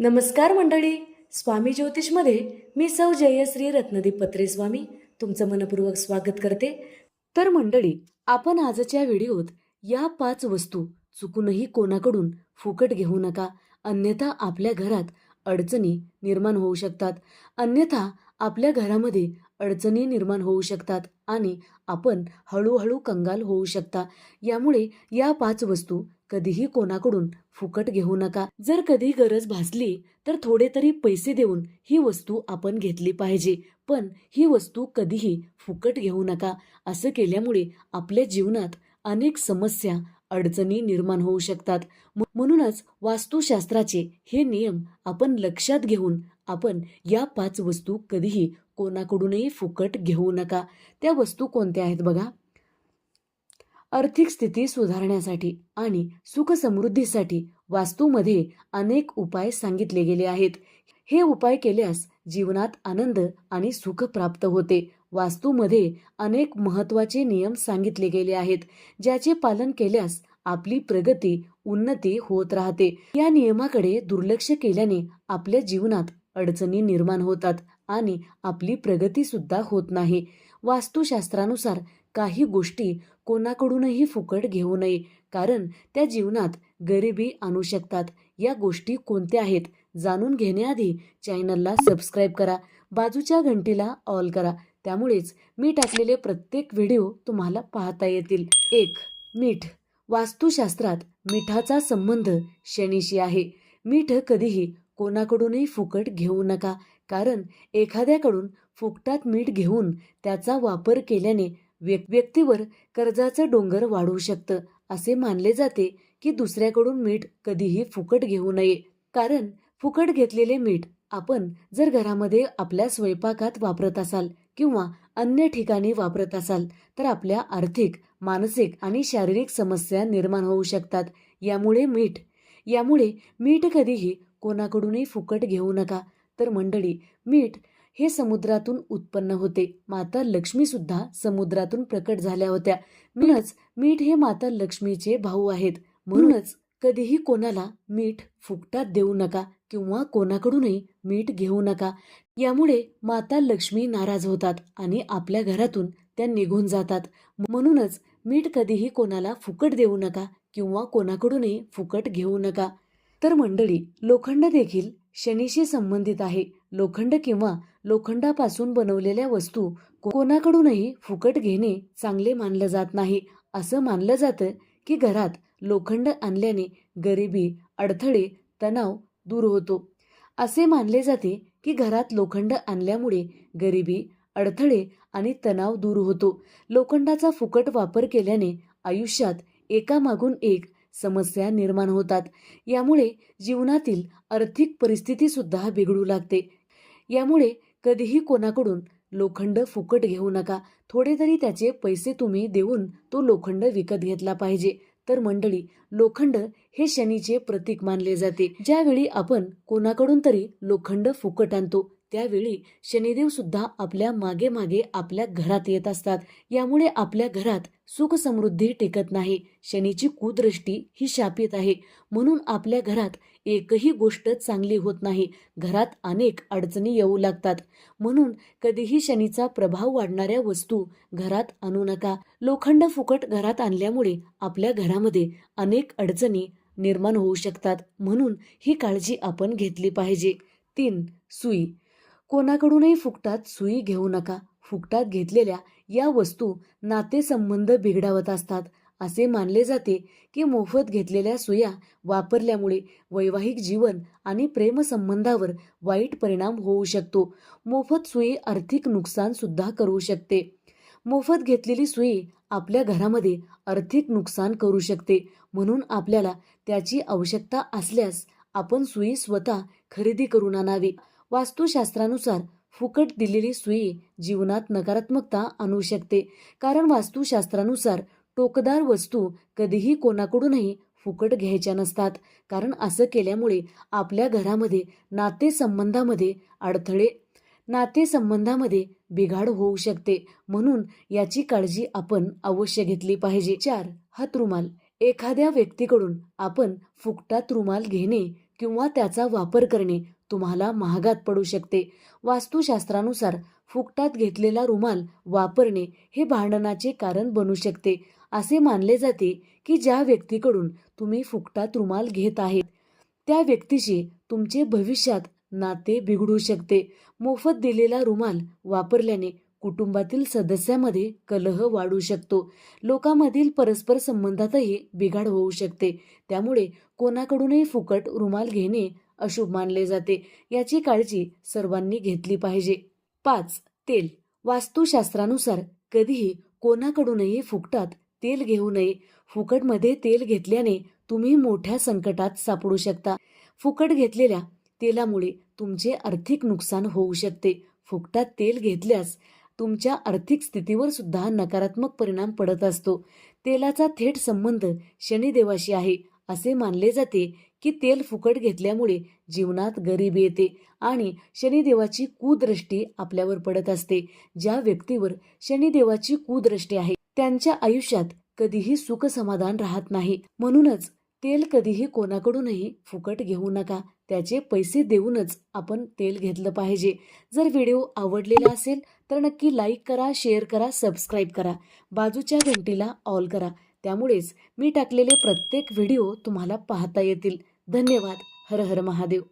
नमस्कार मंडळी. स्वामी ज्योतिषमध्ये मी सौ जयश्री रत्नदीप पत्रे स्वामी तुमचं मनपूर्वक स्वागत करते. तर मंडळी आपण आजच्या व्हिडिओत या पाच वस्तू चुकूनही कोणाकडून फुकट घेऊ नका. अन्यथा आपल्या घरात अडचणी निर्माण होऊ शकतात. अन्यथा आपल्या घरामध्ये अडचणी निर्माण होऊ शकतात आणि आपण हळूहळू कंगाल होऊ शकता. यामुळे या पाच वस्तू कधीही कोणाकडून फुकट घेऊ नका. जर कधी गरज भासली तर थोडे तरी पैसे देऊन ही वस्तू आपण घेतली पाहिजे. पण ही वस्तू कधीही फुकट घेऊ नका. असं केल्यामुळे आपल्या जीवनात अनेक समस्या अडचणी निर्माण होऊ शकतात. म्हणूनच वास्तुशास्त्राचे हे नियम आपण लक्षात घेऊन आपण या पाच वस्तू कधीही कोणाकडूनही फुकट घेऊ नका. त्या वस्तू कोणत्या आहेत बघा? आर्थिक स्थिती सुधारण्यासाठी आणि सुख समृद्धीसाठी वास्तूमध्ये अनेक उपाय सांगितले गेले आहेत. हे उपाय केल्यास जीवनात आनंद आणि सुख प्राप्त होते. वास्तूमध्ये अनेक महत्त्वाचे नियम सांगितले गेले आहेत ज्याचे पालन केल्यास आपली प्रगती उन्नती होत राहते. या नियमाकडे दुर्लक्ष केल्याने आपल्या जीवनात अडचणी निर्माण होतात आणि आपली प्रगतीसुद्धा होत नाही. वास्तुशास्त्रानुसार काही गोष्टी कोणाकडूनही फुकट घेऊ नये कारण त्या जीवनात गरिबी आणू शकतात. या गोष्टी कोणत्या आहेत? जाणून घेण्याआधी चॅनलला सबस्क्राईब करा बाजूच्या घंटीला ऑल करा. त्यामुळेच मी टाकलेले प्रत्येक व्हिडिओ तुम्हाला पाहता येतील. एक मीठ. वास्तुशास्त्रात मिठाचा संबंध शनीशी आहे. मीठ कधीही कोणाकडूनही फुकट घेऊ नका. कारण एखाद्याकडून फुकटात मीठ घेऊन त्याचा वापर केल्याने व्यक्तीवर कर्जाचं डोंगर वाढू शकतं असे मानले जाते की दुसऱ्याकडून मीठ कधीही फुकट घेऊ नये. कारण फुकट घेतलेले मीठ आपण जर घरामध्ये आपल्या स्वयंपाकात वापरत असाल किंवा अन्य ठिकाणी वापरत असाल तर आपल्या आर्थिक मानसिक आणि शारीरिक समस्या निर्माण होऊ शकतात. यामुळे मीठ यामुळे मीठ कधीही कोणाकडूनही फुकट घेऊ नका. तर मंडळी मीठ हे समुद्रातून उत्पन्न होते. माता लक्ष्मीसुद्धा समुद्रातून प्रकट झाल्या होत्या. म्हणूनच मीठ हे माता लक्ष्मीचे भाऊ आहेत. म्हणूनच कधीही कोणाला मीठ फुकटात देऊ नका किंवा कोणाकडूनही मीठ घेऊ नका. यामुळे माता लक्ष्मी नाराज होतात आणि आपल्या घरातून त्या निघून जातात. म्हणूनच मीठ कधीही कोणाला फुकट देऊ नका किंवा कोणाकडूनही फुकट घेऊ नका. तर मंडळी लोखंड देखील शनीशी संबंधित आहे. लोखंड किंवा लोखंडापासून बनवलेल्या वस्तू को- कोणाकडूनही फुकट घेणे चांगले मानलं जात नाही. असं मानलं जातं की घरात लोखंड आणल्याने गरिबी अडथळे तणाव दूर होतो. असे मानले जाते की घरात लोखंड आणल्यामुळे गरिबी अडथळे आणि तणाव दूर होतो. लोखंडाचा फुकट वापर केल्याने आयुष्यात एकामागून एक समस्या निर्माण होतात. यामुळे जीवनातील आर्थिक परिस्थिती सुद्धा बिघडू लागते. यामुळे कधीही कोणाकडून लोखंड फुकट घेऊ नका. थोडे तरी त्याचे पैसे तुम्ही देऊन तो लोखंड विकत घेतला पाहिजे. तर मंडळी लोखंड हे शनीचे प्रतीक मानले जाते. ज्यावेळी आपण कोणाकडून तरी लोखंड फुकट आणतो त्यावेळी शनिदेव सुद्धा आपल्या मागे मागे आपल्या घरात येत असतात. यामुळे आपल्या घरात सुख समृद्धी टेकत नाही. शनीची कुदृष्टी ही शापित आहे. म्हणून आपल्या घरात एकही गोष्ट चांगली होत नाही. घरात अनेक अडचणी येऊ लागतात. म्हणून कधीही शनीचा प्रभाव वाढणाऱ्या वस्तू घरात आणू नका. लोखंड फुकट घरात आणल्यामुळे आपल्या घरामध्ये अनेक अडचणी निर्माण होऊ शकतात. म्हणून ही काळजी आपण घेतली पाहिजे. तीन सुई. कोणाकडूनही फुकटात सुई घेऊ नका. फुकटात घेतलेल्या या वस्तू नातेसंबंध बिघडावत असतात. असे मानले जाते की मोफत घेतलेल्या सुया वापरल्यामुळे वैवाहिक जीवन आणि प्रेमसंबंधावर वाईट परिणाम होऊ शकतो. मोफत सुई आर्थिक नुकसान सुद्धा करू शकते. मोफत घेतलेली सुई आपल्या घरामध्ये आर्थिक नुकसान करू शकते. म्हणून आपल्याला त्याची आवश्यकता असल्यास आपण सुई स्वतः खरेदी करून आणावी. वास्तुशास्त्रानुसार फुकट दिलेली सुई जीवनात नकारात्मकता आणू शकते. कारण वास्तुशास्त्रानुसार टोकदार वस्तू कधीही कोणाकडूनही फुकट घ्यायच्या नसतात. कारण असं केल्यामुळे आपल्या घरामध्ये नातेसंबंधामध्ये अडथळे नातेसंबंधामध्ये बिघाड होऊ शकते. म्हणून याची काळजी आपण अवश्य घेतली पाहिजे. चार हात रुमाल. एखाद्या व्यक्तीकडून आपण फुकटात रुमाल घेणे किंवा त्याचा वापर करणे तुम्हाला महागात पडू शकते. वास्तुशास्त्रानुसार फुकटात घेतलेला रुमाल वापरणे हे भांडणाचे कारण बनू शकते. असे मानले जाते की ज्या व्यक्तीकडून तुम्ही फुकटात रुमाल घेत आहेत त्या व्यक्तीशी तुमचे भविष्यात नाते बिघडू शकते. मोफत दिलेला रुमाल वापरल्याने कुटुंबातील सदस्यामध्ये कलह वाढू शकतो. लोकांमधील परस्पर संबंधातही बिघाड होऊ शकते. त्यामुळे कोणाकडूनही फुकट रुमाल घेणे अशुभ मानले जाते. याची काळजी सर्वांनी घेतली पाहिजे. पाच तेल. वास्तुशास्त्रानुसार कधीही कोणाकडूनही फुकटात तेल घेऊ नये. फुकटमध्ये तेल घेतल्याने तुम्ही मोठ्या संकटात सापडू शकता. फुकट घेतलेल्या तेलामुळे तुमचे आर्थिक नुकसान होऊ शकते. फुकटात तेल घेतल्यास तुमच्या आर्थिक स्थितीवर सुद्धा नकारात्मक परिणाम पडत असतो. तेलाचा थेट संबंध शनिदेवाशी आहे असे मानले जाते की तेल फुकट घेतल्यामुळे जीवनात गरिबी येते आणि शनिदेवाची कुदृष्टी आपल्यावर पडत असते ज्या व्यक्तीवर शनिदेवाची कुदृष्टी आहे. त्यांच्या आयुष्यात कधीही सुख समाधान राहत नाही. म्हणूनच तेल कधीही कोणाकडूनही फुकट घेऊ नका. त्याचे पैसे देऊनच आपण तेल घेतलं पाहिजे. जर व्हिडिओ आवडलेला असेल तर नक्की लाईक करा शेअर करा सबस्क्राईब करा. बाजूच्या घंटीला ऑल करा. त्यामुळेच मी टाकलेले प्रत्येक व्हिडिओ तुम्हाला पाहता येतील. धन्यवाद. हर हर महादेव.